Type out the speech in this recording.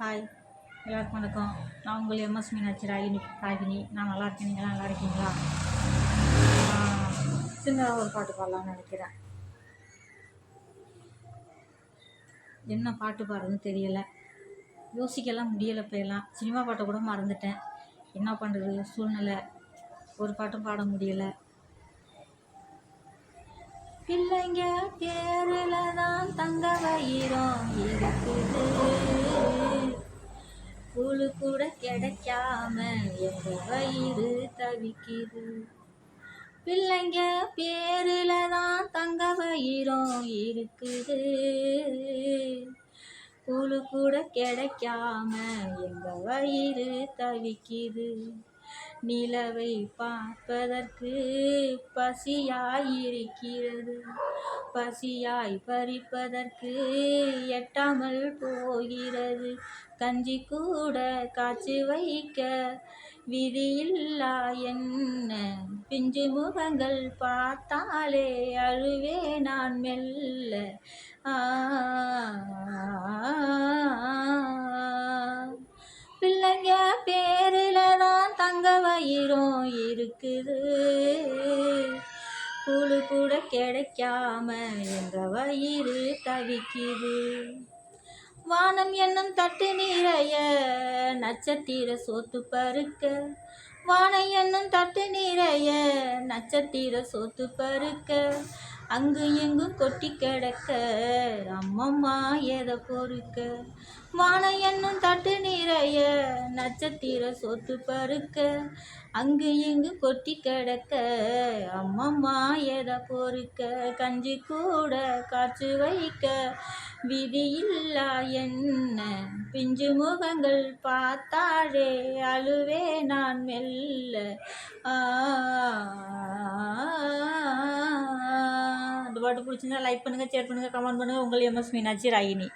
Hi எல்லாருக்கும் வணக்கம். நான் உங்கள் எம்எஸ் மீனாட்சி ராகினி ராகினி நான் நல்லா இருக்கேன். நீங்களாம் நல்லா இருக்கீங்களா? சின்னதாக ஒரு பாட்டு பாடலாம்னு நினைக்கிறேன். என்ன பாட்டு பாடுறதுன்னு தெரியலை. யோசிக்கலாம். முடியலை போயெல்லாம் சினிமா பாட்டை கூட மறந்துட்டேன். என்ன பண்ணுறது சூழ்நிலை. ஒரு பாட்டும் பாட முடியலை. பிள்ளைங்க பேரில் தான் தங்க வயிறோம் இருக்குது கூட கிடைக்காம எங்க வயிறு தவிக்குது? பிள்ளைங்க பேரில் தான் தங்க வயிறோம் இருக்குது. கூழு கூட கிடைக்காம எங்க வயிறு தவிக்குது? நிலவை பார்ப்பதற்கு பசியாயிருக்கிறது. பசியாய் பறிப்பதற்கு எட்டாமல் போகிறது. கஞ்சி கூட காய்ச்சி வைக்க விதியில்லா என்ன? பிஞ்சு முகங்கள் பார்த்தாலே அழுவே நான் மெல்ல. ஆ. வயிறும் இருக்குது. கூழு கூட கிடைக்காம என்ற வயிறு தவிக்குது. வானம் என்னும் தட்டு நீரைய நட்சத்திர சோத்து பருக்க. வானம் என்னும் தட்டு நீரைய நட்சத்திர சோத்து பருக்க. அங்கு எங்கும் கொட்டி கிடக்க அம்மம்மா எதை பொறுக்க. வானம் என்னும் தட்டு நிறைய நட்சத்திர சொத்து பருக்க அங்கு இங்கு கொட்டி கிடக்க அம்மம்மா எதை பொறுக்க. கஞ்சி கூட காய்ச்சி வைக்க விதி இல்லா என்ன? பிஞ்சு முகங்கள் பார்த்தாழே அழுவே நான் மெல்ல. ஆ இந்த பாட்டு பிடிச்சிருந்தா லைக் பண்ணுங்கள் ஷேர் பண்ணுங்கள் கமெண்ட் பண்ணுங்கள் உங்கள் எம்எஸ் மீனாட்சி ராகினி.